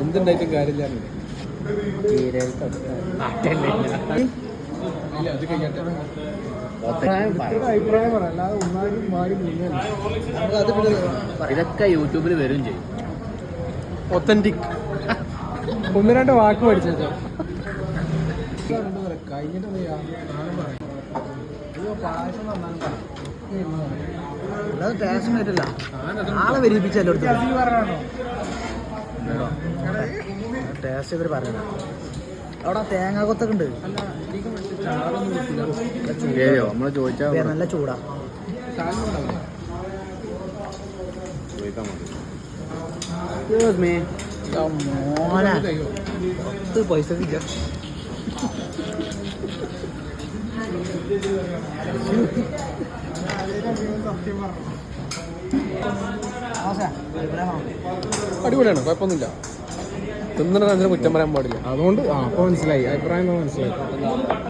എന്തുണ്ടായിട്ടും കാര്യമില്ല. ഇതൊക്കെ യൂട്യൂബിൽ വരും ചെയ്യും. ഒത്തന്റിക് ഒന്ന് രണ്ട് വാക്ക് പഠിച്ചോ കഴിഞ്ഞിട്ട് അല്ലാതെ ടേസ്റ്റ് അല്ല ആളെ വരിപ്പിച്ചല്ലോ ടേസ്റ്റ് ഇവർ പറയണ. അവിടെ തേങ്ങ കൊത്തൊക്കെ ഉണ്ട്. നല്ല ചൂടാ. മോനെ. പൈസ ഇല്ല. അടിപൊളിയാണ് കുഴപ്പമൊന്നുമില്ല. തിന്നണ അതിന് കുറ്റം പറയാൻ പാടില്ല. അതുകൊണ്ട് ആ അപ്പോൾ മനസ്സിലായി. അഭിപ്രായം മനസ്സിലായി.